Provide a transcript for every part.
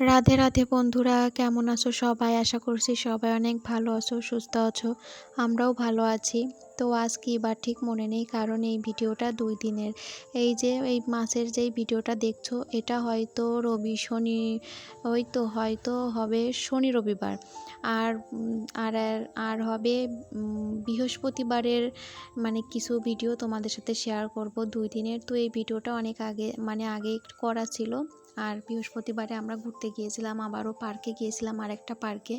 রাধে রাধে বন্ধুরা, কেমন আছো সবাই? আশা করছি সবাই অনেক ভালো আছো, সুস্থ আছো। আমরাও ভালো আছি। তো আজ কি বা ঠিক মনে নেই, কারণ এই ভিডিওটা দুই দিনের। এই যে, এই মাসের যেই ভিডিওটা দেখছ, এটা হয়তো রবি, শনি, ওই তো হয়তো হবে শনি রবিবার। আর আর আর হবে বৃহস্পতিবারের মানে কিছু ভিডিও তোমাদের সাথে শেয়ার করব দুই দিনের। তো এই ভিডিওটা অনেক আগে মানে আগে করা ছিল। আর বৃহস্পতিবারে আমরা ঘুরতে গিয়েছিলাম, আবারও পার্কে গিয়েছিলাম আর একটা পার্কে।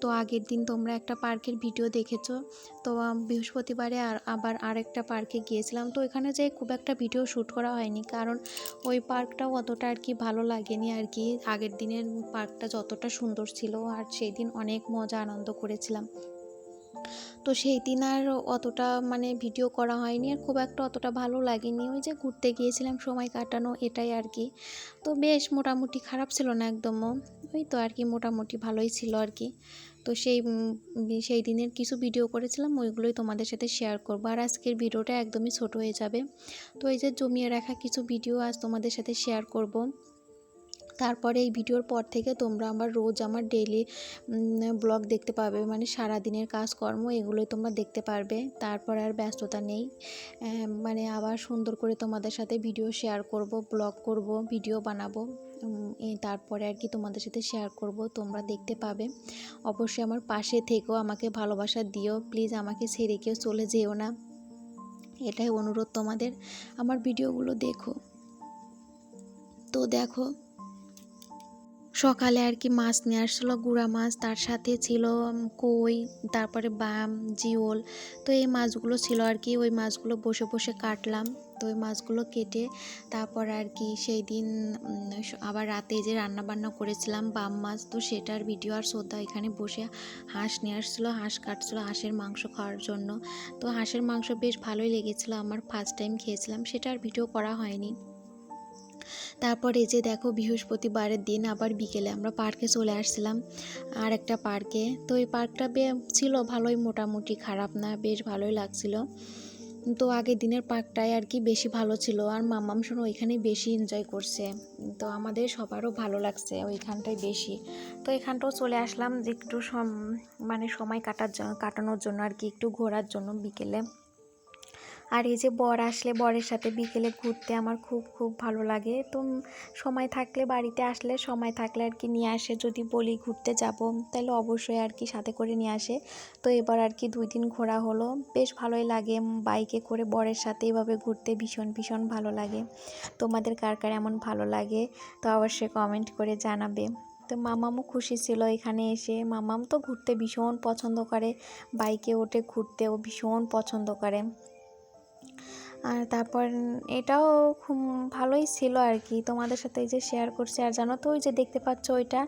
তো আগের দিন তোমরা একটা পার্কের ভিডিও দেখেছ, তো বৃহস্পতিবারে আর আবার আরেকটা পার্কে গিয়েছিলাম। তো এখানে যে খুব একটা ভিডিও শ্যুট করা হয়নি, কারণ ওই পার্কটাও অতটা আর কি ভালো লাগেনি আর কি। আগের দিনের পার্কটা যতটা সুন্দর ছিল, আর সেই দিন অনেক মজা, আনন্দ করেছিলাম। তো সেই দিন আর অতটা মানে ভিডিও করা হয়নি আর খুব একটা অতটা ভালো লাগেনি। ওই যে ঘুরতে গিয়েছিলাম, সময় কাটানো এটাই আর কি। তো বেশ মোটামুটি খারাপ ছিল না একদমও ওই তো আর কি মোটামুটি ভালোই ছিল আর কি। তো সেই সেই দিনের কিছু ভিডিও করেছিলাম, ওইগুলোই তোমাদের সাথে শেয়ার করব। আর আজকের ভিডিওটা একদমই ছোট হয়ে যাবে। তো এই যে জমিয়ে রাখা কিছু ভিডিও আজ তোমাদের সাথে শেয়ার করব। তারপরে এই ভিডিওর পর থেকে তোমরা আমার রোজ আমার ডেলি ব্লগ দেখতে পাবে। মানে সারা দিনের কাজকর্ম এগুলোই তোমরা দেখতে পারবে। তারপর আর ব্যস্ততা নেই। মানে আবার সুন্দর করে তোমাদের সাথে ভিডিও শেয়ার করব ব্লগ করব ভিডিও বানাবো। তারপরে আর কি তোমাদের সাথে শেয়ার করব, তোমরা দেখতে পাবে। অবশ্যই আমার পাশে থেকেও আমাকে ভালোবাসা দিও। প্লিজ আমাকে ছেড়ে কেউ চলে যেও না। এটাই অনুরোধ তোমাদের। আমার ভিডিওগুলো দেখো। তো দেখো সকালে আর কি মাছ নিয়ে আসছিল, গুঁড়া মাছ, তার সাথে ছিল কই, তারপরে বাম, জিওল। তো এই মাছগুলো ছিল আর কি, ওই মাছগুলো বসে বসে কাটলাম। তো ওই মাছগুলো কেটে তারপর আর কি সেই দিন আবার রাতে যে রান্না বান্না করেছিলাম বাম মাছ, তো সেটার ভিডিও আর শ্রদ্ধা এখানে বসে হাঁস নিয়ে আসছিল, হাঁস কাটছিলো হাঁসের মাংস খাওয়ার জন্য। তো হাঁসের মাংস বেশ ভালোই লেগেছিলো, আমার ফার্স্ট টাইম খেয়েছিলাম সেটার ভিডিও করা হয়নি। তারপর যে দেখো বৃহস্পতিবারের দিন আবার বিকেলে আমরা পার্কে চলে আসছিলাম আর একটা পার্কে। তো এই পার্কটা ছিল ভালোই মোটামুটি খারাপ না, বেশ ভালোই লাগছিল। তো আগের দিনের পার্কটাই আর কি বেশি ভালো ছিল আর মামাম শোনো ওইখানেই বেশি এনজয় করছে। তো আমাদের সবারও ভালো লাগছে ওইখানটাই বেশি। তো এখানটাও চলে আসলাম যে একটু মানে সময় কাটার জন্য কাটানোর জন্য আর কি একটু ঘোরার জন্য বিকেলে। আর এই যে বর আসলে বরের সাথে বিকেলে ঘুরতে আমার খুব খুব ভালো লাগে। তো সময় থাকলে বাড়িতে আসলে সময় থাকলে আর কি নিয়ে আসে। যদি বলি ঘুরতে যাব, তাহলে অবশ্যই আর কি সাথে করে নিয়ে আসে। তো এবার আর কি দুই দিন ঘোরা হলো। বেশ ভালোই লাগে। বাইকে করে বরের সাথে এভাবে ঘুরতে ভীষণ ভীষণ ভালো লাগে। তোমাদের কার কার এমন ভালো লাগে? তো অবশ্যই কমেন্ট করে জানাবে। তো মামামও খুশি ছিল এখানে এসে। মামাম তো ঘুরতে ভীষণ পছন্দ করে। বাইকে ওঠে ঘুরতেও ভীষণ পছন্দ করে। আর তারপর এটাও খুব ভালোই ছিল আর কি। তোমাদের সাথে এই যে শেয়ার করছি, আর জানো তো ওই যে দেখতে পাচ্ছ ওইটা?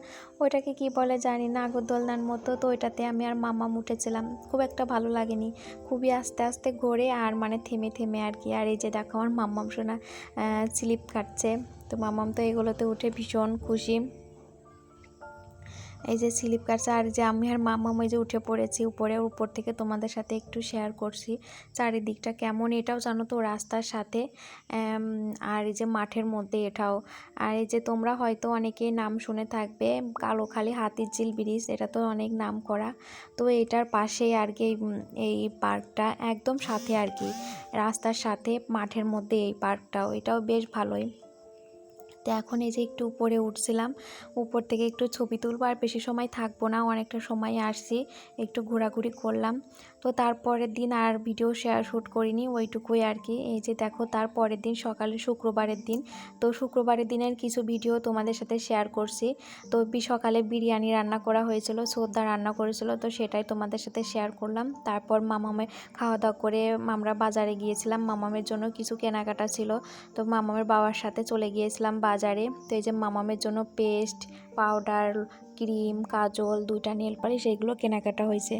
ওইটাকে কি বলে জানি না আগরদোলনার মতো, তো ওইটাতে আমি আর মামা উঠেছিলাম খুব একটা ভালো লাগেনি। খুবই আস্তে আস্তে ঘোরে আর মানে থেমে থেমে আর কি। আর এই যে দেখো আমার মাম্মাম শোনা স্লিপ কাটছে। তো মামাম তো এগুলোতে উঠে ভীষণ খুশি। এই যে স্লিপ কাটছে আর যে আমি আর মামা ওই যে উঠে পড়েছি উপরে উপর থেকে তোমাদের সাথে একটু শেয়ার করছি চারিদিকটা কেমন এটাও জানো তো রাস্তার সাথে আর এই যে মাঠের মধ্যে এটাও। আর এই যে তোমরা হয়তো অনেকেই নাম শুনে থাকবে, কালোখালি হাতিঝিল ব্রিজ, এটা তো অনেক নাম করা তো এটার পাশেই আর কি এই পার্কটা একদম সাথে আর কি, রাস্তার সাথে মাঠের মধ্যে এই পার্কটাও, এটাও বেশ ভালোই। তো এখন এই যে একটু উপরে উঠছিলাম, উপর থেকে একটু ছবি তুলবো আর বেশি সময় থাকব না, অনেকটা সময় আসছি, একটু ঘোরাঘুরি করলাম। তো তারপরের দিন আর ভিডিও শেয়ার শ্যুট করিনি, ওইটুকুই আর কি। এই যে দেখো তারপরের দিন সকালে শুক্রবারের দিন, তো শুক্রবারের দিনের কিছু ভিডিও তোমাদের সাথে শেয়ার করছি। তো সকালে বিরিয়ানি রান্না করা হয়েছিল, শ্রদ্ধা রান্না করেছিল, তো সেটাই তোমাদের সাথে শেয়ার করলাম। তারপর মামামে খাওয়া দাওয়া করে আমরা বাজারে গিয়েছিলাম, মামামের জন্য কিছু কেনাকাটা ছিল, তো মামামের বাবার সাথে চলে গিয়েছিলাম বাজারে। তো এই যে মামামের জন্য পেস্ট, পাউডার, ক্রিম, কাজল, দুইটা নেল পালিশ এগুলো কেনাকাটা হয়েছে।